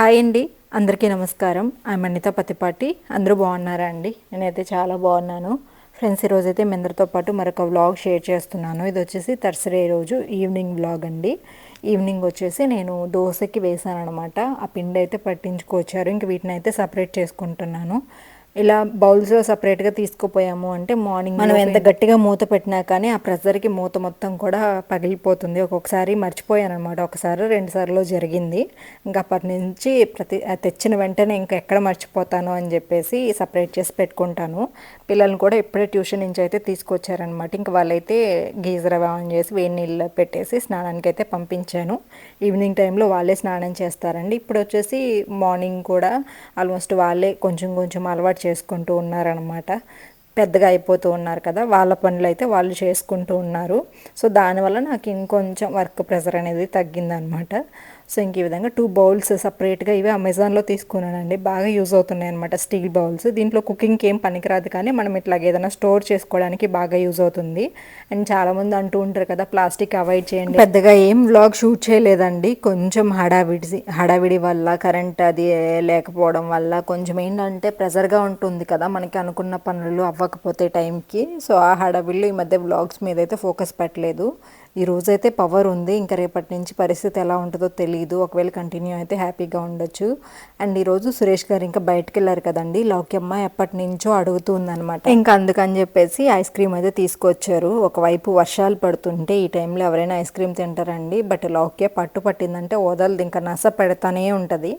Hi అండి. అందరికీ నమస్కారం. ఐఎమ్ అనిత పతిపాటి. అందరూ బాగున్నారా అండి? నేనైతే చాలా బాగున్నాను. ఫ్రెండ్స్ ఈరోజైతే మీ అందరితో పాటు మరొక వ్లాగ్ షేర్ చేస్తున్నాను. ఇది వచ్చేసి తర్సరే రోజు ఈవినింగ్ వ్లాగ్ అండి. ఈవినింగ్ వచ్చేసి నేను దోశకి వేసాను అనమాట ఆ పిండి అయితే పట్టించుకొచ్చారు. ఇంక వీటిని అయితే సపరేట్ చేసుకుంటున్నాను. ఇలా బౌల్స్లో సపరేట్గా తీసుకుపోయాము అంటే మార్నింగ్ మనం ఎంత గట్టిగా మూత పెట్టినా కానీ ఆ ప్రెషర్కి మూత మొత్తం కూడా పగిలిపోతుంది. ఒక్కొక్కసారి మర్చిపోయాను అనమాట ఒకసారి రెండు సార్లు జరిగింది. ఇంకా అప్పటి నుంచి ప్రతి తెచ్చిన వెంటనే ఇంకా ఎక్కడ మర్చిపోతాను అని చెప్పేసి సపరేట్ చేసి పెట్టుకుంటాను. పిల్లల్ని కూడా ఇప్పుడే ట్యూషన్ నుంచి అయితే తీసుకొచ్చారనమాట ఇంకా వాళ్ళైతే గీజర్ అవి ఆన్ చేసి వేడి నీళ్ళు పెట్టేసి స్నానానికి అయితే పంపించాను. ఈవినింగ్ టైంలో వాళ్ళే స్నానం చేస్తారండి. ఇప్పుడు వచ్చేసి మార్నింగ్ కూడా ఆల్మోస్ట్ వాళ్ళే కొంచెం కొంచెం అలవాటు చేసుకుంటూ ఉన్నారనమాట పెద్దగా అయిపోతూ ఉన్నారు కదా వాళ్ళ పనులు అయితే వాళ్ళు చేసుకుంటూ ఉన్నారు. సో దానివల్ల నాకు ఇంకొంచెం వర్క్ ప్రెషర్ అనేది తగ్గిందనమాట సో ఇంక ఈ విధంగా టూ బౌల్స్ సపరేట్గా ఇవి అమెజాన్లో తీసుకున్నానండి. బాగా యూజ్ అవుతున్నాయి అనమాట స్టీల్ బౌల్స్ దీంట్లో కుకింగ్కి ఏం పనికిరాదు కానీ మనం ఇట్లాగ ఏదైనా స్టోర్ చేసుకోవడానికి బాగా యూజ్ అవుతుంది. అండ్ చాలామంది అంటూ ఉంటారు కదా ప్లాస్టిక్ అవాయిడ్ చేయండి. పెద్దగా ఏం వ్లాగ్ షూట్ చేయలేదండి. కొంచెం హడావిడి హడావిడి వల్ల కరెంట్ అది లేకపోవడం వల్ల కొంచెం ఏంటంటే ప్రెజర్గా ఉంటుంది కదా మనకి అనుకున్న పనులు అవ్వకపోతే టైంకి సో ఆ హడావిడిలో ఈ మధ్య వ్లాగ్స్ మీద అయితే ఫోకస్ పెట్టలేదు. ఈ రోజైతే పవర్ ఉంది. ఇంకా రేపటి నుంచి పరిస్థితి ఎలా ఉంటుందో తెలియదు ఒకవేళ కంటిన్యూ అయితే హ్యాపీగా ఉండొచ్చు. అండ్ ఈరోజు సురేష్ గారు ఇంకా బయటకు వెళ్ళారు కదండి లౌక్యమ్మ ఎప్పటి నుంచో అడుగుతుందనమాట ఇంకా అందుకని చెప్పేసి ఐస్ క్రీమ్ అయితే తీసుకొచ్చారు. ఒకవైపు వర్షాలు పడుతుంటే ఈ టైంలో ఎవరైనా ఐస్ క్రీమ్ తింటారండి. బట్ లౌక్య పట్టు పట్టిందంటే వదలదు ఇంకా నస పెడతానే ఉంటుంది.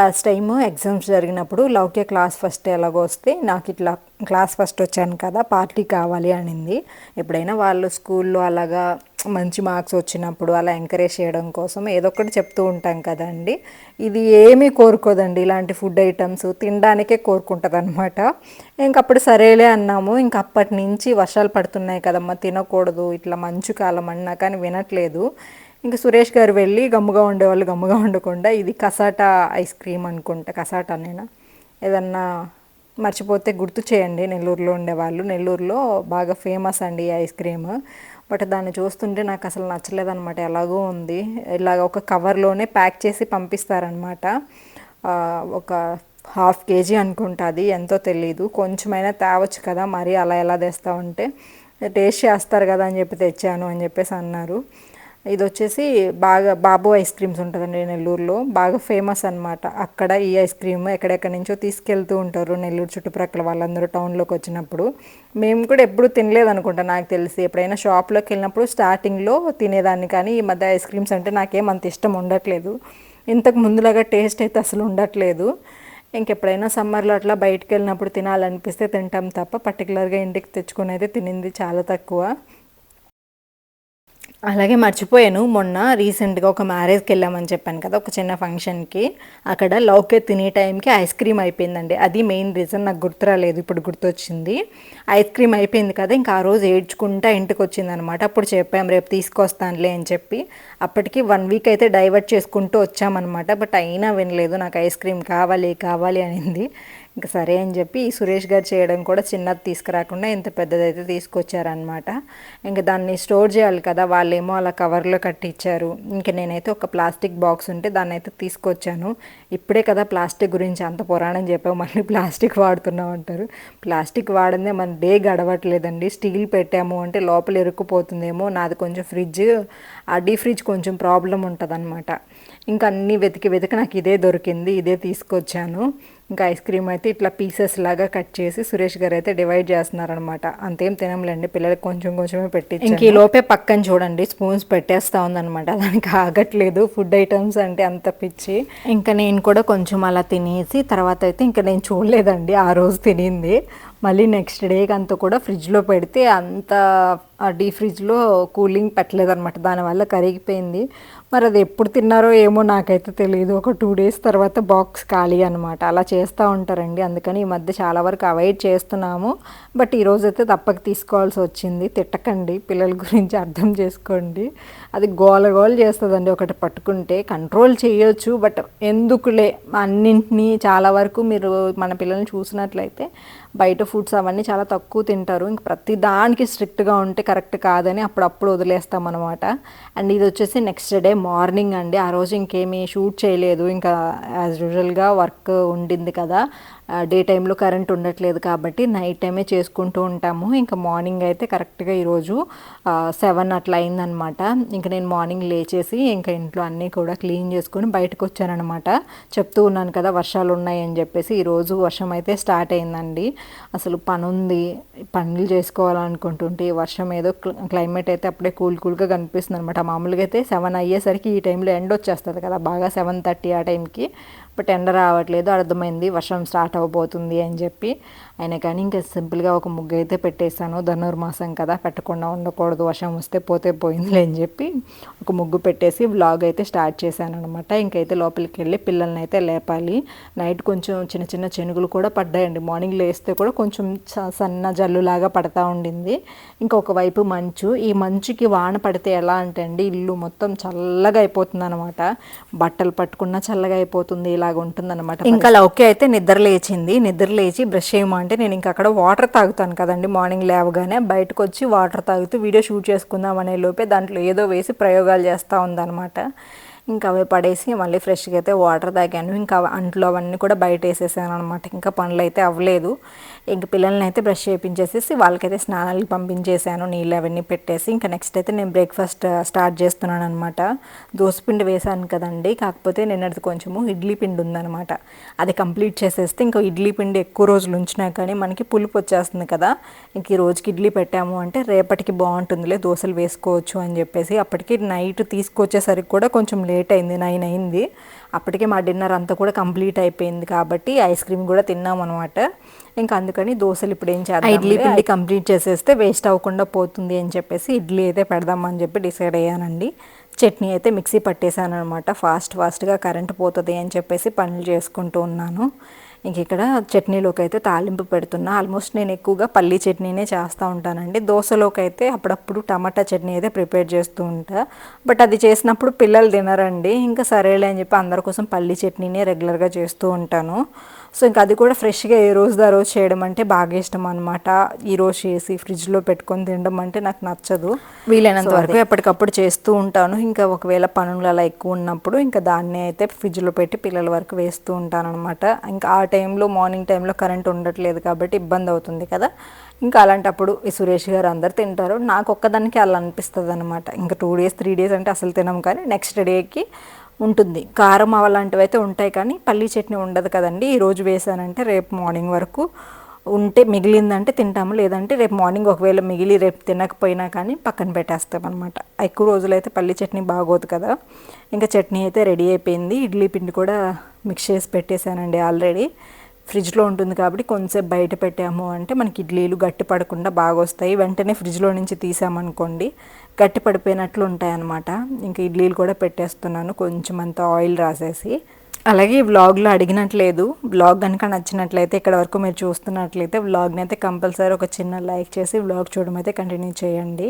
లాస్ట్ టైం ఎగ్జామ్స్ జరిగినప్పుడు లౌక్య క్లాస్ ఫస్ట్ ఎలాగో వస్తే నాకు ఇట్లా క్లాస్ ఫస్ట్ వచ్చాను కదా పార్టీ కావాలి అనింది. ఎప్పుడైనా వాళ్ళు స్కూల్లో అలాగా మంచి మార్క్స్ వచ్చినప్పుడు అలా ఎంకరేజ్ చేయడం కోసం ఏదో ఒకటి చెప్తూ ఉంటాం కదండి. ఇది ఏమీ కోరుకోదండి. ఇలాంటి ఫుడ్ ఐటమ్స్ తినడానికే కోరుకుంటుంది అనమాట ఇంకప్పుడు సరేలే అన్నాము. ఇంక అప్పటి నుంచి వర్షాలు పడుతున్నాయి కదమ్మా. తినకూడదు. ఇట్లా మంచు కాలం అన్నా కానీ వినట్లేదు. ఇంకా సురేష్ గారు వెళ్ళి గమ్ముగా ఉండేవాళ్ళు గమ్ముగా ఉండకుండా ఇది కసాటా ఐస్ క్రీమ్ అనుకుంటా. కసాటా నేనా? ఏదన్నా మర్చిపోతే గుర్తు చేయండి. నెల్లూరులో ఉండేవాళ్ళు. నెల్లూరులో బాగా ఫేమస్ అండి ఈ ఐస్ క్రీమ్. బట్ దాన్ని చూస్తుంటే నాకు అసలు నచ్చలేదన్నమాట. ఎలాగో ఉంది. ఇలాగ ఒక కవర్లోనే ప్యాక్ చేసి పంపిస్తారనమాట ఒక హాఫ్ కేజీ అనుకుంటుంది ఎంతో తెలీదు. కొంచెమైనా తేవచ్చు కదా మరి అలా ఎలా తెస్తామంటే టేస్ట్ చేస్తారు కదా అని చెప్పి తెచ్చాను అని చెప్పేసి అన్నారు. ఇది వచ్చేసి బాగా బాబు ఐస్ క్రీమ్స్ ఉంటుందండి నెల్లూరులో. బాగా ఫేమస్ అనమాట అక్కడ ఈ ఐస్ క్రీమ్ ఎక్కడెక్కడి నుంచో తీసుకెళ్తూ ఉంటారు నెల్లూరు చుట్టుప్రక్కల వాళ్ళందరూ టౌన్లోకి వచ్చినప్పుడు. మేము కూడా ఎప్పుడు తినలేదు అనుకుంటా నాకు తెలిసి. ఎప్పుడైనా షాప్లోకి వెళ్ళినప్పుడు స్టార్టింగ్లో తినేదాన్ని కానీ ఈ మధ్య ఐస్ క్రీమ్స్ అంటే నాకేం అంత ఇష్టం ఉండట్లేదు. ఇంతకు ముందులాగా టేస్ట్ అయితే అసలు ఉండట్లేదు. ఇంకెప్పుడైనా సమ్మర్లో అట్లా బయటకు వెళ్ళినప్పుడు తినాలనిపిస్తే తింటాం తప్ప పర్టికులర్గా ఇంటికి తెచ్చుకునేది అయితే తినింది చాలా తక్కువ. అలాగే మర్చిపోయాను. మొన్న రీసెంట్గా ఒక మ్యారేజ్కి వెళ్ళామని చెప్పాను కదా ఒక చిన్న ఫంక్షన్కి. అక్కడ లౌకే తినే టైంకి ఐస్ క్రీమ్ అయిపోయిందండి. అది మెయిన్ రీజన్ నాకు గుర్తురాలేదు ఇప్పుడు గుర్తొచ్చింది. ఐస్ క్రీమ్ అయిపోయింది కదా ఇంకా ఆ రోజు ఏడ్చుకుంటా ఇంటికి వచ్చిందనమాట అప్పుడు చెప్పాం రేపు తీసుకొస్తానులే అని చెప్పి. అప్పటికి వన్ వీక్ అయితే డైవర్ట్ చేసుకుంటూ వచ్చామన్నమాట బట్ అయినా వినలేదు నాకు ఐస్ క్రీమ్ కావాలి కావాలి అనింది. ఇంకా సరే అని చెప్పి సురేష్ గారు చేయడం కూడా చిన్నది తీసుకురాకుండా ఇంత పెద్దదైతే తీసుకొచ్చారనమాట ఇంకా దాన్ని స్టోర్ చేయాలి కదా వాళ్ళేమో అలా కవర్లో కట్టించారు ఇంకా నేనైతే ఒక ప్లాస్టిక్ బాక్స్ ఉంటే దాన్ని అయితే తీసుకొచ్చాను. ఇప్పుడే కదా ప్లాస్టిక్ గురించి అంత పురాణం చెప్పావు మళ్ళీ ప్లాస్టిక్ వాడుతున్నాం అంటారు. ప్లాస్టిక్ వాడిందే మన డే గడవట్లేదండి. స్టీల్ పెట్టాము అంటే లోపల ఇరుక్కుపోతుందేమో నాది కొంచెం ఫ్రిడ్జ్ ఆ డీ ఫ్రిడ్జ్ కొంచెం ప్రాబ్లం ఉంటుంది ఇంకా అన్నీ వెతికి వెతికి నాకు ఇదే దొరికింది ఇదే తీసుకొచ్చాను. ఇంకా ఐస్ క్రీమ్ అయితే ఇట్లా పీసెస్ లాగా కట్ చేసి సురేష్ గారు అయితే డివైడ్ చేస్తున్నారనమాట అంతేం తినంలేండి పిల్లలకి కొంచెం కొంచెమే పెట్టి ఇంక ఈ లోపే పక్కన చూడండి స్పూన్స్ పెట్టేస్తా ఉందనమాట దానికి ఆగట్లేదు ఫుడ్ ఐటమ్స్ అంటే అంత పిచ్చి. ఇంకా నేను కూడా కొంచెం అలా తినేసి తర్వాత అయితే ఇంకా నేను చూడలేదండి ఆ రోజు తినింది. మళ్ళీ నెక్స్ట్ డేకి అంతా కూడా ఫ్రిడ్జ్లో పెడితే అంత డీ ఫ్రిడ్జ్లో కూలింగ్ పెట్టలేదన్నమాట. దానివల్ల కరిగిపోయింది. మరి అది ఎప్పుడు తిన్నారో ఏమో నాకైతే తెలియదు ఒక టూ డేస్ తర్వాత బాక్స్ ఖాళీ అనమాట అలా చేస్తూ ఉంటారండి. అందుకని ఈ మధ్య చాలా వరకు అవాయిడ్ చేస్తున్నాము. బట్ ఈరోజు అయితే తప్పక తీసుకోవాల్సి వచ్చింది. తిట్టకండి. పిల్లల గురించి అర్థం చేసుకోండి. అది గోల గోల చేస్తుందండి. ఒకటి పట్టుకుంటే కంట్రోల్ చేయొచ్చు. బట్ ఎందుకులే అన్నింటినీ చాలా వరకు మీరు మన పిల్లల్ని చూసినట్లయితే బయట ఫుడ్స్ అవన్నీ చాలా తక్కువ తింటారు. ఇంక ప్రతి దానికి స్ట్రిక్ట్గా ఉంటే కరెక్ట్ కాదని అప్పుడప్పుడు వదిలేస్తాం అనమాట అండ్ ఇది వచ్చేసి నెక్స్ట్ డే మార్నింగ్ అండి. ఆ రోజు ఇంకేమీ షూట్ చేయలేదు. ఇంకా యాజ్ యూజువల్గా వర్క్ ఉండింది కదా. డే టైంలో కరెంట్ ఉండట్లేదు కాబట్టి నైట్ టైమే చేసుకుంటూ ఉంటాము. ఇంకా మార్నింగ్ అయితే కరెక్ట్గా ఈరోజు సెవెన్ అట్లా అయిందనమాట ఇంకా నేను మార్నింగ్ లేచేసి ఇంకా ఇంట్లో అన్నీ కూడా క్లీన్ చేసుకొని బయటకు వచ్చానమాట చెప్తూ ఉన్నాను కదా వర్షాలు ఉన్నాయని చెప్పేసి. ఈరోజు వర్షం అయితే స్టార్ట్ అయిందండి. అసలు పని ఉంది పనులు చేసుకోవాలనుకుంటుంటే వర్షం ఏదో క్లైమేట్ అయితే అప్పుడే కూల్ కూల్గా కనిపిస్తుంది అనమాట మామూలుగా అయితే సెవెన్ అయ్యేసరికి ఈ టైంలో ఎండ్ వచ్చేస్తుంది కదా బాగా సెవెన్ థర్టీ ఆ టైంకి బట్ ఎండ రావట్లేదు అర్థమైంది వర్షం స్టార్ట్ అవ్వబోతుంది అని చెప్పి. అయినా కానీ ఇంకా సింపుల్గా ఒక ముగ్గు అయితే పెట్టేశాను. ధనుర్మాసం కదా పెట్టకుండా ఉండకూడదు వర్షం వస్తే పోతే పోయింది అని చెప్పి ఒక ముగ్గు పెట్టేసి వ్లాగ్ అయితే స్టార్ట్ చేశాను అనమాట ఇంకైతే లోపలికి వెళ్ళి పిల్లల్ని అయితే లేపాలి. నైట్ కొంచెం చిన్న చిన్న చెనుగులు కూడా పడ్డాయండి. మార్నింగ్ లేస్తే కూడా కొంచెం సన్న జల్లులాగా పడతా ఉండింది. ఇంకొక వైపు మంచు. ఈ మంచుకి వాన పడితే ఎలా అంటే అండి ఇల్లు మొత్తం చల్లగా అయిపోతుంది అనమాట బట్టలు పట్టుకున్నా చల్లగా అయిపోతుంది. ఇలాగ ఉంటుందన్నమాట. ఇంకా ఓకే అయితే నిద్ర లేచింది. నిద్ర లేచి బ్రష్ చేయమంటే నేను ఇంకా అక్కడ వాటర్ తాగుతాను కదండి. మార్నింగ్ లేవగానే బయటకు వచ్చి వాటర్ తాగుతూ వీడియో షూట్ చేసుకుందాం అనే లోపే దాంట్లో ఏదో వేసి ప్రయోగాలు చేస్తూ ఉందన్నమాట. ఇంకా అవి పడేసి మళ్ళీ ఫ్రెష్గా అయితే వాటర్ తాగాను. ఇంకా అంట్లో అవన్నీ కూడా బయట వేసేసాను అనమాట ఇంకా పనులు అయితే అవ్వలేదు. ఇంక పిల్లల్ని అయితే బ్రష్ చేయించేసేసి వాళ్ళకైతే స్నానాలు పంపించేసాను నీళ్ళు అవన్నీ పెట్టేసి. ఇంకా నెక్స్ట్ అయితే నేను బ్రేక్ఫాస్ట్ స్టార్ట్ uh, చేస్తున్నాను అనమాట దోసపిండి వేసాను కదండి. కాకపోతే నిన్నటిది కొంచెము ఇడ్లీ పిండి ఉందనమాట అది కంప్లీట్ చేసేస్తే ఇంకా ఇడ్లీ పిండి ఎక్కువ రోజులు ఉంచినా కానీ మనకి పులుపు వచ్చేస్తుంది కదా. ఇంక ఈ రోజుకి ఇడ్లీ పెట్టాము అంటే రేపటికి బాగుంటుందిలే దోశలు వేసుకోవచ్చు అని చెప్పేసి. అప్పటికి నైట్ తీసుకొచ్చేసరికి కూడా కొంచెం లేట్ అయింది నైన్ అయింది. అప్పటికే మా డిన్నర్ అంతా కూడా కంప్లీట్ అయిపోయింది కాబట్టి ఐస్ క్రీమ్ కూడా తిన్నాం అనమాట ఇంకా అందుకని దోశలు ఇప్పుడు ఏం చేద్దాం ఇడ్లీ పిండి కంప్లీట్ చేసేస్తే వేస్ట్ అవ్వకుండా పోతుంది అని చెప్పేసి ఇడ్లీ అయితే పెడదామని చెప్పి డిసైడ్ అయ్యానండి. చట్నీ అయితే మిక్సీ పట్టేశాను అనమాట ఫాస్ట్ ఫాస్ట్గా కరెంట్ పోతుంది అని చెప్పేసి పనులు చేసుకుంటూ ఉన్నాను. ఇంక ఇక్కడ చట్నీలోకి అయితే తాలింపు పెడుతున్నా. ఆల్మోస్ట్ నేను ఎక్కువగా పల్లీ చట్నీనే చేస్తూ ఉంటానండి. దోశలోకి అయితే అప్పుడప్పుడు టమాటా చట్నీ అయితే ప్రిపేర్ చేస్తూ ఉంటా. బట్ అది చేసినప్పుడు పిల్లలు తినరండి. ఇంకా సరేలే అని చెప్పి అందరి కోసం పల్లీ చట్నీనే రెగ్యులర్గా చేస్తూ ఉంటాను. సో ఇంకా అది కూడా ఫ్రెష్గా ఏ రోజు దా రోజు చేయడం అంటే బాగా ఇష్టం అనమాట ఈ రోజు చేసి ఫ్రిడ్జ్లో పెట్టుకొని తినడం అంటే నాకు నచ్చదు. వీలైనంత వరకు. ఎప్పటికప్పుడు చేస్తూ ఉంటాను. ఇంకా ఒకవేళ పనులు అలా ఎక్కువ ఉన్నప్పుడు ఇంకా దాన్ని అయితే ఫ్రిడ్జ్లో పెట్టి పిల్లల వరకు వేస్తూ ఉంటాను అనమాట ఇంకా ఆ టైంలో మార్నింగ్ టైంలో కరెంట్ ఉండట్లేదు కాబట్టి ఇబ్బంది అవుతుంది కదా. ఇంకా అలాంటప్పుడు ఈ సురేష్ గారు అందరు తింటారు. నాకు ఒక్కదానికి అలా అనిపిస్తుంది అనమాట ఇంకా టూ డేస్ త్రీ డేస్ అంటే అసలు తినం కానీ నెక్స్ట్ డేకి ఉంటుంది. కారం అలాంటివైతే అయితే ఉంటాయి కానీ పల్లీ చట్నీ ఉండదు కదండి. ఈరోజు వేసానంటే రేపు మార్నింగ్ వరకు ఉంటే మిగిలిందంటే తింటాము. లేదంటే రేపు మార్నింగ్ ఒకవేళ మిగిలి రేపు తినకపోయినా కానీ పక్కన పెట్టేస్తాం అనమాట ఎక్కువ రోజులైతే పల్లీ చట్నీ బాగోదు కదా. ఇంకా చట్నీ అయితే రెడీ అయిపోయింది. ఇడ్లీ పిండి కూడా మిక్స్ చేసి పెట్టేశానండి ఆల్రెడీ. ఫ్రిడ్జ్లో ఉంటుంది కాబట్టి కొంచెంసేపు బయట పెట్టాము అంటే మనకి ఇడ్లీలు గట్టి పడకుండా బాగా వస్తాయి. వెంటనే ఫ్రిడ్జ్లో నుంచి తీసామనుకోండి గట్టి పడిపోయినట్లు ఉంటాయి అన్నమాట ఇంకా ఇడ్లీలు కూడా పెట్టేస్తున్నాను కొంచెం అంత ఆయిల్ రాసేసి. అలాగే ఈ వ్లాగ్లో అడిగినట్లేదు వ్లాగ్ కనుక నచ్చినట్లయితే ఇక్కడ వరకు మీరు చూస్తున్నట్లయితే వ్లాగ్ని అయితే కంపల్సరీ ఒక చిన్న లైక్ చేసి వ్లాగ్ చూడడం అయితే కంటిన్యూ చేయండి.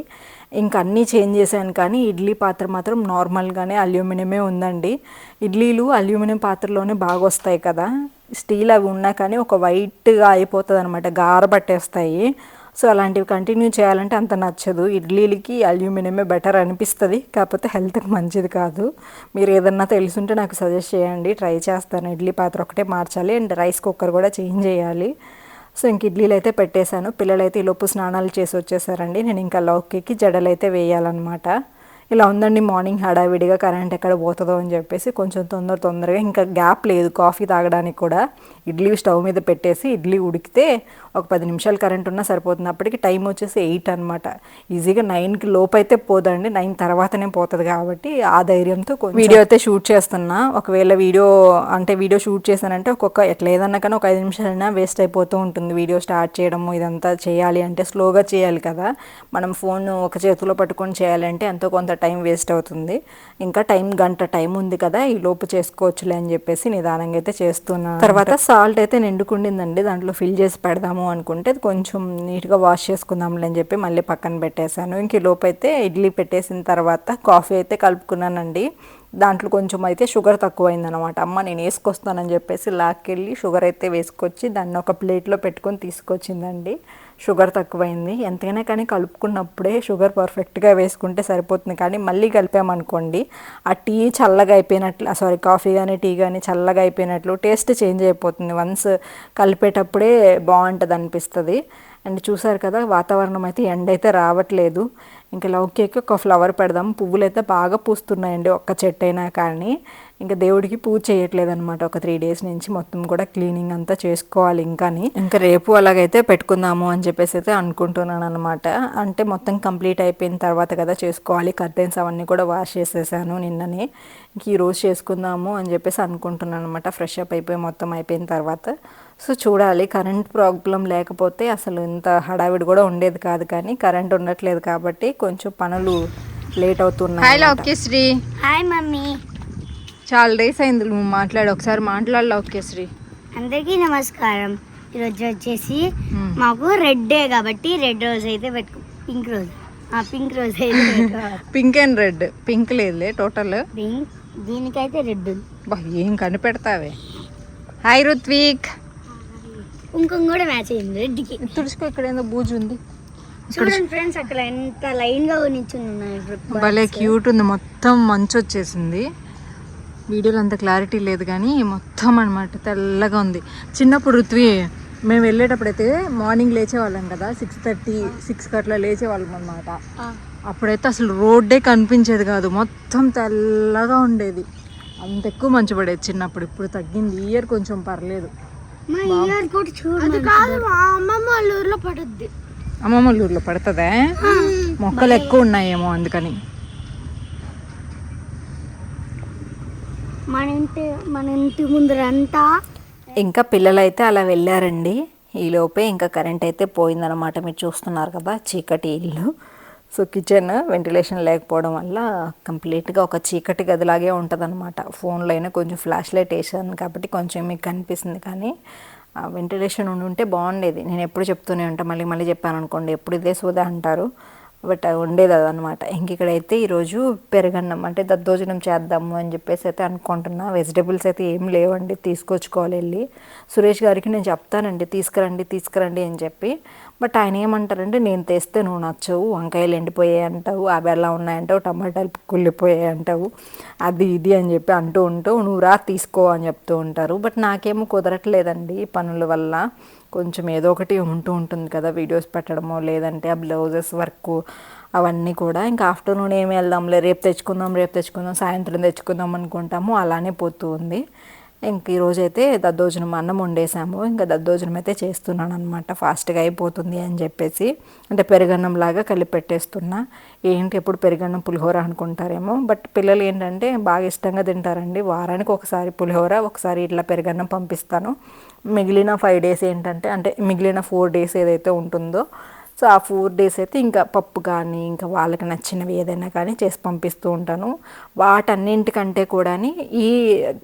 ఇంకా అన్నీ చేంజ్ చేశాను కానీ ఇడ్లీ పాత్ర మాత్రం నార్మల్గానే అల్యూమినియమే ఉందండి. ఇడ్లీలు అల్యూమినియం పాత్రలోనే బాగా వస్తాయి కదా. స్టీల్ అవి ఉన్నా కానీ ఒక వైట్గా అయిపోతుంది అనమాట గారబట్టేస్తాయి సో అలాంటివి కంటిన్యూ చేయాలంటే అంత నచ్చదు. ఇడ్లీలకి అల్యూమినియమే బెటర్ అనిపిస్తుంది. కాకపోతే హెల్త్కి మంచిది కాదు. మీరు ఏదన్నా తెలుసుంటే నాకు సజెస్ట్ చేయండి. ట్రై చేస్తాను. ఇడ్లీ పాత్ర ఒకటే మార్చాలి. అండ్ రైస్ కుక్కర్ కూడా చేంజ్ చేయాలి. సో ఇంక ఇడ్లీలు అయితే పెట్టేశాను. పిల్లలైతే ఈలోపు స్నానాలు చేసి వచ్చేసారండి. నేను ఇంకా లౌకీకి జడలు అయితే వేయాలన్నమాట. ఇలా ఉందండి మార్నింగ్ హడావిడిగా కరెంట్ ఎక్కడ పోతుందో అని చెప్పేసి కొంచెం తొందర తొందరగా ఇంకా గ్యాప్ లేదు కాఫీ తాగడానికి కూడా. ఇడ్లీ స్టవ్ మీద పెట్టేసి ఇడ్లీ ఉడికితే ఒక పది నిమిషాలు కరెంట్ ఉన్నా సరిపోతుంది. అప్పటికి టైం వచ్చేసి ఎయిట్ అనమాట ఈజీగా నైన్కి లోపు అయితే పోదండి. నైన్ తర్వాతనే పోతుంది కాబట్టి ఆ ధైర్యంతో వీడియో అయితే షూట్ చేస్తున్నా. ఒకవేళ వీడియో అంటే వీడియో షూట్ చేశానంటే ఒక్కొక్క ఎట్లా ఏదన్నా కానీ ఒక ఐదు నిమిషాలైనా వేస్ట్ అయిపోతూ ఉంటుంది. వీడియో స్టార్ట్ చేయడము ఇదంతా చేయాలి అంటే స్లోగా చేయాలి కదా. మనం ఫోన్ ఒక చేతిలో పట్టుకొని చేయాలంటే ఎంతో కొంత టైం వేస్ట్ అవుతుంది. ఇంకా టైం గంట టైం ఉంది కదా. ఈ లోపు చేసుకోవచ్చులే అని చెప్పేసి నిదానంగా అయితే చేస్తున్నాను తర్వాత సాల్ట్ అయితే నిండుకుండిందండి. దాంట్లో ఫిల్ చేసి పెడదాము. అనుకుంటే కొంచెం నీట్గా వాష్ చేసుకుందాంలే అని చెప్పి మళ్ళీ పక్కన పెట్టేశాను. ఇంక ఈ లోపు అయితే ఇడ్లీ పెట్టేసిన తర్వాత కాఫీ అయితే కలుపుకున్నానండి. దాంట్లో కొంచెం అయితే షుగర్ తక్కువైందనమాట అమ్మ నేను వేసుకొస్తానని చెప్పేసి లాక్కెళ్ళి షుగర్ అయితే వేసుకొచ్చి దాన్ని ఒక ప్లేట్లో పెట్టుకొని తీసుకొచ్చిందండి. షుగర్ తక్కువైంది. ఎంతైనా కానీ కలుపుకున్నప్పుడే షుగర్ పర్ఫెక్ట్గా వేసుకుంటే సరిపోతుంది. కానీ మళ్ళీ కలిపామనుకోండి ఆ టీ చల్లగా అయిపోయినట్లు సారీ కాఫీ కానీ టీ కానీ చల్లగా అయిపోయినట్లు టేస్ట్ చేంజ్ అయిపోతుంది. వన్స్ కలిపేటప్పుడే బాగుంటుంది అనిపిస్తుంది అండ్ చూసారు కదా వాతావరణం అయితే ఎండ అయితే రావట్లేదు. ఇంకా లౌకేకి ఒక ఫ్లవర్ పెడదాం. పువ్వులు అయితే బాగా పూస్తున్నాయండి ఒక్క చెట్టు అయినా కానీ. ఇంకా దేవుడికి పూజ చేయట్లేదు అనమాట ఒక త్రీ డేస్ నుంచి మొత్తం కూడా క్లీనింగ్ అంతా చేసుకోవాలి ఇంకాని. ఇంకా రేపు అలాగైతే పెట్టుకుందాము అని చెప్పేసి అయితే అనుకుంటున్నాను అనమాట అంటే మొత్తం కంప్లీట్ అయిపోయిన తర్వాత కదా చేసుకోవాలి కర్టెన్స్ అవన్నీ కూడా వాష్ చేసేసాను నిన్ననే. ఇంక ఈరోజు చేసుకుందాము అని చెప్పేసి అనుకుంటున్నాను అనమాట ఫ్రెష్ అప్ అయిపోయి మొత్తం అయిపోయిన తర్వాత. సో చూడాలి కరెంట్ ప్రాబ్లం లేకపోతే అసలు ఇంత హడావిడి కూడా ఉండేది కాదు కానీ కరెంట్ ఉండట్లేదు కాబట్టి కొంచెం పనులు లేట్ అవుతున్నాయి హాయ్ లోకేశ్రీ హాయ్ మమ్మీ. చాలా డేస్ అయింది నువ్వు మాట్లాడు ఒకసారి మాట్లాడు లోకేశ్రీ అందరికీ నమస్కారం. ఈరోజు వచ్చేసి Hmm. మాకు రెడ్ డే కాబట్టి రెడ్ రోజ్ అయితే పెట్టుకో పింక్ రోజ్ ఆ పింక్ రోజ్ అయితే. పింక్ అండ్ రెడ్ పింక్ లేదులే టోటల్ పింక్ దీనికైతే రెడ్ బా ఏం కనిపెడతావే? హాయ్ రుత్విక్. కుంకుమ కూడా మ్యాచ్ అయింది రెడ్కి తుడుచుకో ఇక్కడ ఏందో బూజు ఉంది. చూడండి ఫ్రెండ్స్ అక్కడ ఎంత లైన్గా నిల్చున్నాయి భలే క్యూట్ ఉంది. మొత్తం మంచు వచ్చేసింది. వీడియోలో అంత క్లారిటీ లేదు కానీ మొత్తం అన్నమాట తెల్లగా ఉంది. చిన్నప్పుడు ఋత్వి మేము వెళ్ళేటప్పుడైతే మార్నింగ్ లేచేవాళ్ళం కదా సిక్స్ థర్టీ సిక్స్కి అట్లా లేచేవాళ్ళం అనమాట అప్పుడైతే అసలు రోడ్డే కనిపించేది కాదు. మొత్తం తెల్లగా ఉండేది. అంత ఎక్కువ మంచు పడేది చిన్నప్పుడు. ఇప్పుడు తగ్గింది. ఇయర్ కొంచెం పర్లేదు. మా ఇయర్ కూడా చూడు కాదు మా అమ్మమ్మ వాళ్ళ ఊర్లో పడుద్ది. అమ్మమ్మ వాళ్ళ ఊర్లో పడుతుందా? మొక్కలు ఎక్కువ ఉన్నాయేమో అందుకని. మన ఇంటి మన ఇంటి ముందరంతా ఇంకా పిల్లలైతే అలా వెళ్ళారండి. ఈలోపే ఇంకా కరెంట్ అయితే పోయిందనమాట మీరు చూస్తున్నారు కదా చీకటి ఇల్లు. సో కిచెన్ వెంటిలేషన్ లేకపోవడం వల్ల కంప్లీట్గా ఒక చీకటి గదిలాగే ఉంటుంది అనమాట ఫోన్లో అయినా కొంచెం ఫ్లాష్ లైట్ వేసాను కాబట్టి కొంచెం మీకు కనిపిస్తుంది కానీ వెంటిలేషన్ ఉండి ఉంటే బాగుండేది. నేను ఎప్పుడు చెప్తూనే ఉంటాను మళ్ళీ మళ్ళీ చెప్పాను అనుకోండి ఎప్పుడు ఇదే సోదా అంటారు. బట్ ఉండేది అనమాట ఇంక ఇక్కడైతే ఈరోజు పెరగన్నం అంటే దద్దోజనం చేద్దాము అని చెప్పేసి అయితే అనుకుంటున్నా. వెజిటేబుల్స్ అయితే ఏం లేవండి తీసుకొచ్చుకోవాలి వెళ్ళి. సురేష్ గారికి నేను చెప్తానండి తీసుకురండి తీసుకురండి అని చెప్పి. బట్ ఆయన ఏమంటారంటే నేను తెస్తే నువ్వు నచ్చవు వంకాయలు ఎండిపోయాయి అంటావు అవి ఎలా ఉన్నాయంటావు టమాటాలు కుళ్ళిపోయాయి అంటావు అది ఇది అని చెప్పి అంటూ ఉంటూ నువ్వు రా తీసుకో అని చెప్తూ ఉంటారు. బట్ నాకేమో కుదరట్లేదండి పనుల వల్ల. కొంచెం ఏదో ఒకటి ఉంటూ ఉంటుంది కదా వీడియోస్ పెట్టడమో లేదంటే ఆ బ్లౌజెస్ వర్క్ అవన్నీ కూడా. ఇంకా ఆఫ్టర్నూన్ ఏమి వెళ్దాంలే రేపు తెచ్చుకుందాం రేపు తెచ్చుకుందాం సాయంత్రం తెచ్చుకుందాం అనుకుంటాము అలానే పోతూ ఉంది. ఇంక ఈరోజు అయితే దద్దోజనం అన్నం వండేసాము. ఇంకా దద్దోజనం అయితే చేస్తున్నాను అనమాట ఫాస్ట్గా అయిపోతుంది అని చెప్పేసి. అంటే పెరుగన్నం లాగా కలిపి పెట్టేస్తున్నా. ఏంటి ఎప్పుడు పెరుగన్నం పులిహోర అనుకుంటారేమో. బట్ పిల్లలు ఏంటంటే బాగా ఇష్టంగా తింటారండి. వారానికి ఒకసారి పులిహోర ఒకసారి ఇట్లా పెరుగన్నం పంపిస్తాను. మిగిలిన ఫైవ్ డేస్ ఏంటంటే అంటే మిగిలిన ఫోర్ డేస్ ఏదైతే ఉంటుందో సో ఆ ఫోర్ డేస్ అయితే ఇంకా పప్పు కానీ ఇంకా వాళ్ళకి నచ్చినవి ఏదైనా కానీ చేసి పంపిస్తూ ఉంటాను. వాటన్నింటికంటే కూడా ఈ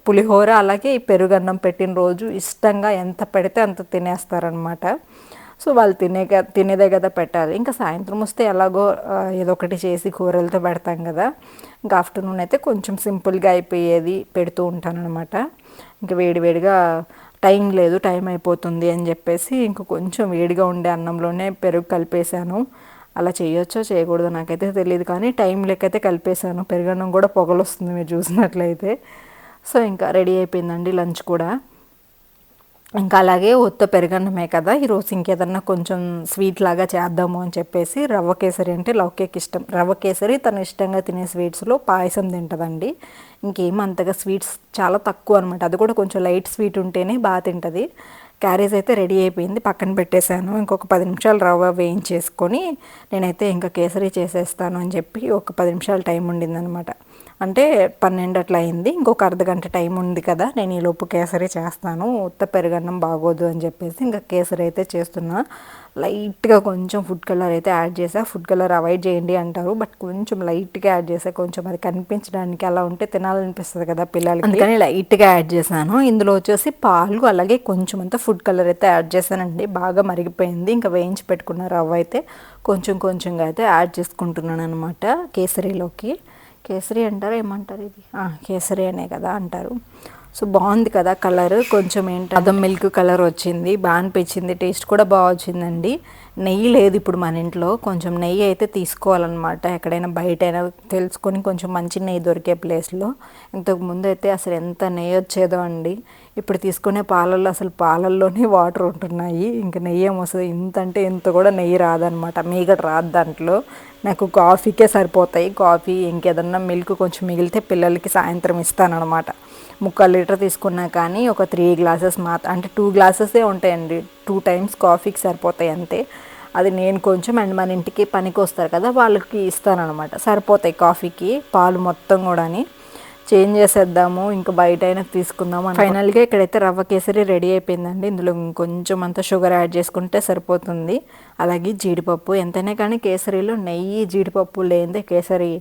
పులిహోర అలాగే ఈ పెరుగన్నం పెట్టిన రోజు ఇష్టంగా ఎంత పెడితే అంత తినేస్తారనమాట సో వాళ్ళు తినే తినేదే కదా పెట్టాలి. ఇంకా సాయంత్రం వస్తే ఎలాగో ఏదో ఒకటి చేసి కూరలతో పెడతాం కదా. ఇంకా ఆఫ్టర్నూన్ అయితే కొంచెం సింపుల్గా అయిపోయేది పెడుతూ ఉంటాను అనమాట ఇంకా వేడివేడిగా టైం లేదు టైం అయిపోతుంది అని చెప్పేసి ఇంకా కొంచెం వేడిగా ఉండే అన్నంలోనే పెరుగు కలిపేశాను. అలా చేయొచ్చో చేయకూడదో నాకైతే తెలియదు కానీ టైం లెక్కైతే కలిపేశాను. పెరుగన్నం కూడా పొగలు వస్తుంది మీరు చూసినట్లయితే. సో ఇంకా రెడీ అయిపోయిందండి లంచ్ కూడా. ఇంకా అలాగే ఒత్త పెరగన్నమే కదా. ఈరోజు ఇంకేదన్నా కొంచెం స్వీట్ లాగా చేద్దాము అని చెప్పేసి రవ్వ కేసరి అంటే లౌకేకి ఇష్టం. రవ్వ కేసరి తను ఇష్టంగా తినే స్వీట్స్లో పాయసం తింటుందండి. ఇంకేం అంతగా స్వీట్స్ చాలా తక్కువ అనమాట అది కూడా కొంచెం లైట్ స్వీట్ ఉంటేనే బాగా తింటుంది. క్యారేజ్ అయితే రెడీ అయిపోయింది. పక్కన పెట్టేశాను. ఇంకొక పది నిమిషాలు రవ్వ వేయించేసుకొని నేనైతే ఇంకా కేసరి చేసేస్తాను అని చెప్పి ఒక పది నిమిషాలు టైం ఉండిందనమాట అంటే పన్నెండు అట్లా అయింది. ఇంకొక అర్ధ గంట టైం ఉంది కదా నేను ఈ లోపు కేసరి చేస్తాను. ఉత్త పెరుగన్నం బాగోదు అని చెప్పేసి ఇంకా కేసరి అయితే చేస్తున్నా. లైట్గా కొంచెం ఫుడ్ కలర్ అయితే యాడ్ చేసా. ఫుడ్ కలర్ అవాయిడ్ చేయండి అంటారు. బట్ కొంచెం లైట్గా యాడ్ చేసా. కొంచెం అది కనిపించడానికి అలా ఉంటే తినాలనిపిస్తుంది కదా పిల్లలకి. అందుకని లైట్గా యాడ్ చేశాను. ఇందులో వచ్చేసి పాలు అలాగే కొంచెం అంతా ఫుడ్ కలర్ అయితే యాడ్ చేశానండి. బాగా మరిగిపోయింది. ఇంకా వేయించి పెట్టుకున్న రవ్వ అయితే కొంచెం కొంచెంగా అయితే యాడ్ చేసుకుంటున్నాను అనమాట కేసరిలోకి. కేసరి అంటారు? ఏమంటారు ఇది? కేసరి అనే కదా అంటారు. సో బాగుంది కదా కలర్. కొంచెం ఏంటి అదం మిల్క్ కలర్ వచ్చింది. బాగా అనిపించింది. టేస్ట్ కూడా బాగా వచ్చిందండి. నెయ్యి లేదు ఇప్పుడు మన ఇంట్లో. కొంచెం నెయ్యి అయితే తీసుకోవాలన్నమాట. ఎక్కడైనా బయట అయినా తెలుసుకొని కొంచెం మంచి నెయ్యి దొరికే ప్లేస్లో. ఇంతకు ముందు అయితే అసలు ఎంత నెయ్యి వచ్చేదో అండి. ఇప్పుడు తీసుకునే పాలల్లో అసలు పాలల్లోనే వాటర్ ఉంటున్నాయి. ఇంకా నెయ్యి ఏమొస్తుంది ఇంత అంటే ఇంత కూడా నెయ్యి రాదనమాట. మీగడ రాదు దాంట్లో. నాకు కాఫీకే సరిపోతాయి. కాఫీ ఇంకేదన్నా మిల్క్ కొంచెం మిగిలితే పిల్లలకి సాయంత్రం ఇస్తానన్నమాట ముక్కాలు లీటర్ తీసుకున్నా కానీ ఒక త్రీ గ్లాసెస్ మాత్రం అంటే టూ గ్లాసెసే ఉంటాయండి. టూ టైమ్స్ కాఫీకి సరిపోతాయి అంతే. అది నేను కొంచెం అండ్ మన ఇంటికి పనికి వస్తారు కదా వాళ్ళకి ఇస్తానన్నమాట సరిపోతాయి కాఫీకి పాలు మొత్తం కూడాని. చేంజ్ చేసేద్దాము ఇంకా బయట అయినా తీసుకుందాము ఫైనల్గా ఇక్కడైతే రవ్వ కేసరి రెడీ అయిపోయిందండి. ఇందులో కొంచెం అంత షుగర్ యాడ్ చేసుకుంటే సరిపోతుంది. అలాగే జీడిపప్పు ఎంతైనా కానీ కేసరిలో నెయ్యి జీడిపప్పు లేనిదే కేసరి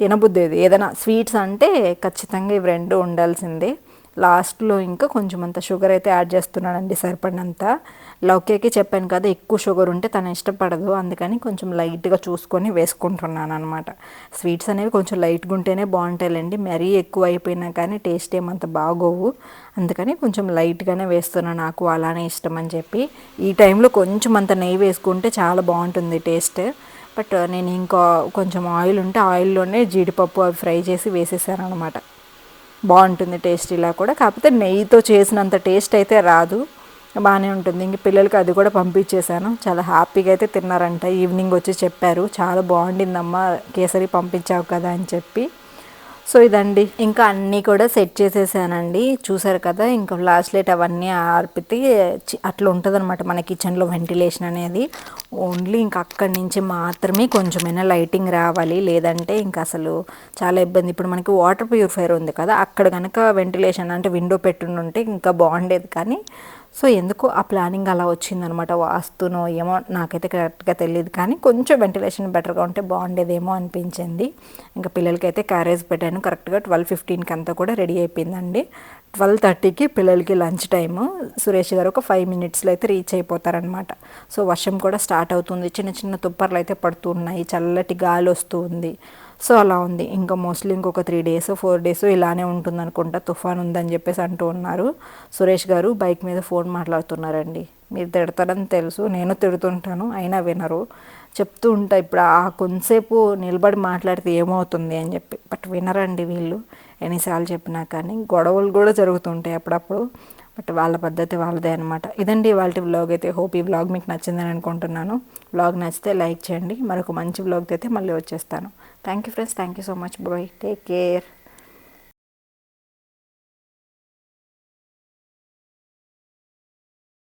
తినబుద్దేది ఏదైనా స్వీట్స్ అంటే ఖచ్చితంగా ఇవి రెండు ఉండాల్సిందే. లాస్ట్లో ఇంకా కొంచెం అంత షుగర్ అయితే యాడ్ చేస్తున్నానండి సరిపడినంత. లౌకేకి చెప్పాను కదా ఎక్కువ షుగర్ ఉంటే తను ఇష్టపడదు అందుకని కొంచెం లైట్గా చూసుకొని వేసుకుంటున్నాను అనమాట స్వీట్స్ అనేవి కొంచెం లైట్గా ఉంటేనే బాగుంటాయిలేండి మరీ ఎక్కువ అయిపోయినా కానీ టేస్ట్ ఏమంత బాగోవు. అందుకని కొంచెం లైట్గానే వేస్తున్నాను నాకు అలానే ఇష్టం అని చెప్పి. ఈ టైంలో కొంచెం అంత నెయ్యి వేసుకుంటే చాలా బాగుంటుంది టేస్ట్. బట్ నేను ఇంకా కొంచెం ఆయిల్ ఉంటే ఆయిల్లోనే జీడిపప్పు అవి ఫ్రై చేసి వేసేసాను అనమాట బాగుంటుంది టేస్ట్ ఇలా కూడా. కాకపోతే నెయ్యితో చేసినంత టేస్ట్ అయితే రాదు. బాగానే ఉంటుంది. ఇంక పిల్లలకి అది కూడా పంపించేశాను. చాలా హ్యాపీగా అయితే తిన్నారంట. ఈవినింగ్ వచ్చి చెప్పారు. చాలా బాగుండిందమ్మా. కేసరి పంపించావు కదా అని చెప్పి. సో ఇదండి. ఇంకా అన్నీ కూడా సెట్ చేసేసానండి. చూసారు కదా ఇంకా ఫ్లాష్ లైట్ అవన్నీ ఆర్పితే అట్లా ఉంటుంది అనమాట మన కిచెన్లో వెంటిలేషన్ అనేది. ఓన్లీ ఇంకా అక్కడి నుంచి మాత్రమే కొంచెమైనా లైటింగ్ రావాలి. లేదంటే ఇంకా అసలు చాలా ఇబ్బంది. ఇప్పుడు మనకి వాటర్ ప్యూరిఫైర్ ఉంది కదా అక్కడ కనుక వెంటిలేషన్ అంటే విండో పెట్టుంటే ఇంకా బాగుండేది కానీ సో ఎందుకు ఆ ప్లానింగ్ అలా వచ్చిందనమాట వాస్తునో ఏమో నాకైతే కరెక్ట్గా తెలియదు కానీ కొంచెం వెంటిలేషన్ బెటర్గా ఉంటే బాగుండేదేమో అనిపించింది. ఇంకా పిల్లలకైతే క్యారేజ్ పెట్టాను. కరెక్ట్గా ట్వెల్వ్ ఫిఫ్టీన్కి అంతా కూడా రెడీ అయిపోయిందండి. ట్వెల్వ్ థర్టీకి పిల్లలకి లంచ్ టైము. సురేష్ గారు ఒక ఫైవ్ మినిట్స్లో అయితే రీచ్ అయిపోతారనమాట. సో వర్షం కూడా స్టార్ట్ అవుతుంది. చిన్న చిన్న తుప్పర్లు అయితే పడుతూ ఉన్నాయి చల్లటి గాలి వస్తూ ఉంది సో అలా ఉంది. ఇంకా మోస్ట్లీ ఇంకొక త్రీ డేస్ ఫోర్ డేస్ ఇలానే ఉంటుంది అనుకుంటా తుఫాన్ ఉందని చెప్పేసి అంటూ ఉన్నారు. సురేష్ గారు బైక్ మీద ఫోన్ మాట్లాడుతున్నారండి. మీరు తిడతారని తెలుసు. నేను తిడుతుంటాను అయినా వినరు. చెప్తూ ఉంటా ఇప్పుడు ఆ కొంతసేపు నిలబడి మాట్లాడితే ఏమవుతుంది? అని చెప్పి. బట్ వినరండి వీళ్ళు. ఎన్నిసార్లు చెప్పినా కానీ గొడవలు కూడా జరుగుతుంటాయి అప్పుడప్పుడు. బట్ వాళ్ళ పద్ధతి వాళ్ళదే అనమాట ఇదండి వాళ్ళ వ్లాగ్ అయితే. హోప్ ఈ వ్లాగ్ మీకు నచ్చిందని అనుకుంటున్నాను. వ్లాగ్ నచ్చితే లైక్ చేయండి. మరొక మంచి వ్లాగ్ అయితే మళ్ళీ వచ్చేస్తాను. Thank you friends thank you so much bye take care